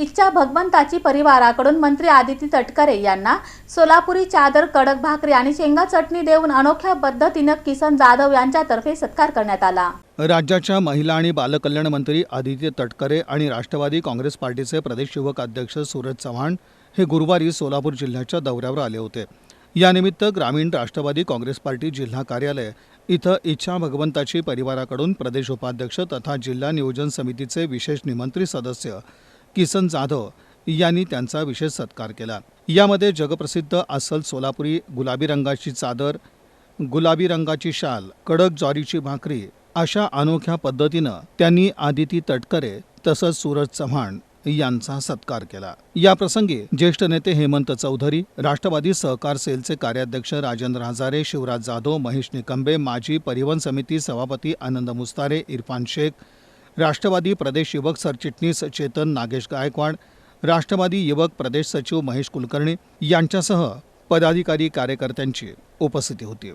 इच्छा भगवंताची परिवाराकडून मंत्री आदिती तटकरे यांना सोलापुरी चादर कडक भाकरी आणि शेंगा चटणी देऊन अनोख्या पद्धतीनं किसन जाधव यांच्यातर्फे सत्कार करण्यात आला. राज्याच्या महिला आणि बालकल्याण मंत्री आदित्य तटकरे आणि राष्ट्रवादी काँग्रेस पार्टीचे प्रदेश युवक अध्यक्ष सूरज चव्हाण हे गुरुवारी सोलापूर जिल्ह्याच्या दौऱ्यावर आले होते. यानिमित्त ग्रामीण राष्ट्रवादी काँग्रेस पार्टी जिल्हा कार्यालय इथं इच्छा भगवंताची परिवाराकडून प्रदेश उपाध्यक्ष तथा जिल्हा नियोजन समितीचे विशेष निमंत्रित सदस्य किसन जाधव यांनी त्यांचा विशेष सत्कार केला. यामध्ये जगप्रसिद्ध अस्सल सोलापुरी गुलाबी रंगाची चादर गुलाबी रंगाची शाल कडक ज्वारीची भाकरी अशा अनोख्या पद्धतीनं त्यांनी आदिती तटकरे तसंच सूरज चव्हाण यांचा सत्कार केला. या प्रसंगी ज्येष्ठ नेते हेमंत चौधरी राष्ट्रवादी सहकार सेलचे कार्याध्यक्ष राजेंद्र हजारे शिवराज जाधव महेश निकंबे माजी परिवहन समिती सभापती आनंद मुस्तारे इरफान शेख राष्ट्रवादी प्रदेश युवक सरचिटणीस चेतन नागेश गायकवाड राष्ट्रवादी युवक प्रदेश सचिव महेश कुलकर्णी यांच्यासह पदाधिकारी कार्यकर्त्यांची उपस्थिती होती.